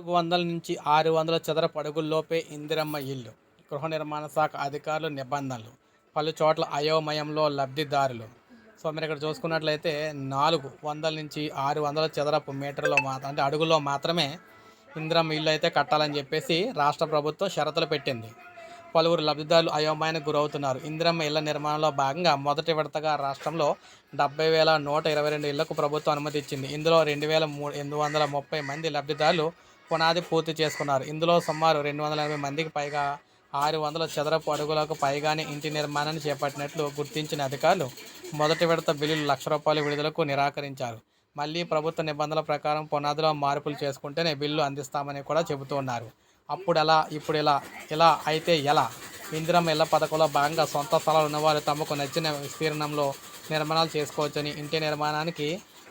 నాలుగు వందల నుంచి ఆరు వందల చదరపు అడుగుల్లోపే ఇందిరమ్మ ఇల్లు గృహ నిర్మాణ శాఖ అధికారులు నిబంధనలు పలు చోట్ల అయోమయంలో లబ్ధిదారులు. సో మీరు ఇక్కడ చూసుకున్నట్లయితే నాలుగు వందల నుంచి ఆరు వందల చదరపు మీటర్లో మాత్రం అంటే అడుగుల్లో మాత్రమే ఇందిరమ్మ ఇల్లు అయితే కట్టాలని చెప్పేసి రాష్ట్ర ప్రభుత్వం షరతులు పెట్టింది. పలువురు లబ్ధిదారులు అయోమయానికి గురవుతున్నారు. ఇందిరమ్మ ఇళ్ళ నిర్మాణంలో భాగంగా మొదటి విడతగా రాష్ట్రంలో డెబ్బై వేల నూట ఇరవై రెండు ఇళ్ళకు ప్రభుత్వం అనుమతి ఇచ్చింది. ఇందులో రెండు వేల మూడు ఎనిమిది వందల ముప్పై మంది లబ్ధిదారులు పునాది పూర్తి చేసుకున్నారు. ఇందులో సుమారు రెండు వందల ఎనభై మందికి పైగా ఆరు వందల చదరపు అడుగులకు పైగానే ఇంటి నిర్మాణాన్ని చేపట్టినట్లు గుర్తించిన అధికారులు మొదటి విడత బిల్లులు లక్ష రూపాయల విడుదలకు నిరాకరించారు. మళ్ళీ ప్రభుత్వ నిబంధనల ప్రకారం పునాదిలో మార్పులు చేసుకుంటేనే బిల్లు అందిస్తామని కూడా చెబుతున్నారు అప్పుడు ఎలా ఇప్పుడు ఎలా ఇలా అయితే ఎలా? ఇందిరమ్మ ఇళ్ళ పథకంలో భాగంగా సొంత స్థలాలు ఉన్నవారు తమకు నచ్చిన విస్తీర్ణంలో నిర్మాణాలు చేసుకోవచ్చని ఇంటి నిర్మాణానికి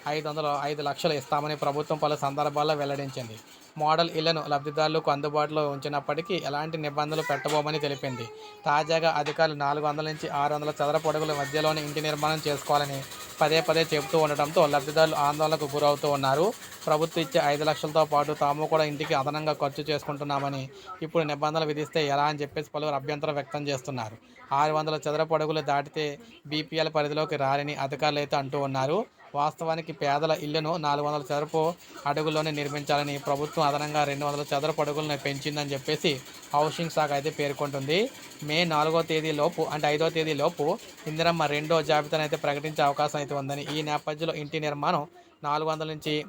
ఐదు వందలు ఐదు లక్షలు ఇస్తామని ప్రభుత్వం పలు సందర్భాల్లో వెల్లడించింది. మోడల్ ఇళ్ళను లబ్ధిదారులకు అందుబాటులో ఉంచినప్పటికీ ఎలాంటి నిబంధనలు పెట్టబోమని తెలిపింది. తాజాగా అధికారులు నాలుగు వందల నుంచి ఆరు వందల చదరపు అడుగుల మధ్యలోనే ఇంటి నిర్మాణం చేసుకోవాలని పదే పదే చెబుతూ ఉండటంతో లబ్ధిదారులు ఆందోళనకు గురవుతూ ఉన్నారు. ప్రభుత్వం ఇచ్చే ఐదు లక్షలతో పాటు తాము కూడా ఇంటికి అదనంగా ఖర్చు చేసుకుంటున్నామని ఇప్పుడు నిబంధనలు విధిస్తే ఎలా అని చెప్పేసి పలువురు అభ్యంతరం వ్యక్తం చేస్తున్నారు. ఆరు వందల చదరపు అడుగులు దాటితే బీపీఎల్ పరిధిలోకి రారని అధికారులు అయితే అంటూ ఉన్నారు. వాస్తవానికి పేదల ఇళ్ళను నాలుగు వందల చదరపు అడుగుల్లోనే నిర్మించాలని ప్రభుత్వం అదనంగా రెండు వందల చదరపు అడుగులను పెంచిందని చెప్పేసి హౌసింగ్ శాఖ అయితే పేర్కొంటుంది. మే నాలుగో తేదీలోపు అంటే ఐదో తేదీలోపు ఇందిరమ్మ రెండో జాబితాను అయితే ప్రకటించే అవకాశం అయితే ఉందని. ఈ నేపథ్యంలో ఇంటి నిర్మాణం నాలుగు వందల నుంచి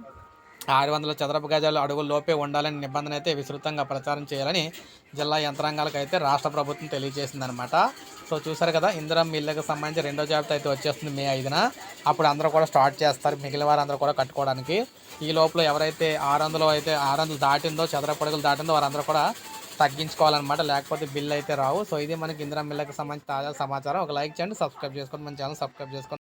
ఆరు వందల చదరపు గజాల అడుగుల లోపే ఉండాలని నిబంధన అయితే విస్తృతంగా ప్రచారం చేయాలని జిల్లా యంత్రాంగాలకు అయితే రాష్ట్ర ప్రభుత్వం తెలియజేసిందనమాట సో చూసారు కదా ఇందిరం మిల్లకు సంబంధించి రెండో జాబితా అయితే వచ్చేస్తుంది మే ఐదున. అప్పుడు అందరూ కూడా స్టార్ట్ చేస్తారు మిగిలిన వారు అందరూ కూడా కట్టుకోవడానికి. ఈ లోపల ఎవరైతే ఆరు వందలు అయితే ఆరు వందలు దాటిందో చదరపు అడుగులు దాటిందో వారందరూ కూడా తగ్గించుకోవాలన్నమాట. లేకపోతే బిల్ అయితే రావు. సో ఇది మనకి ఇందిరా మిల్లకి సంబంధించి తాజా సమాచారం. ఒక లైక్ చేయండి సబ్స్క్రైబ్ చేసుకోండి మన ఛానల్ సబ్స్క్రైబ్ చేసుకోండి.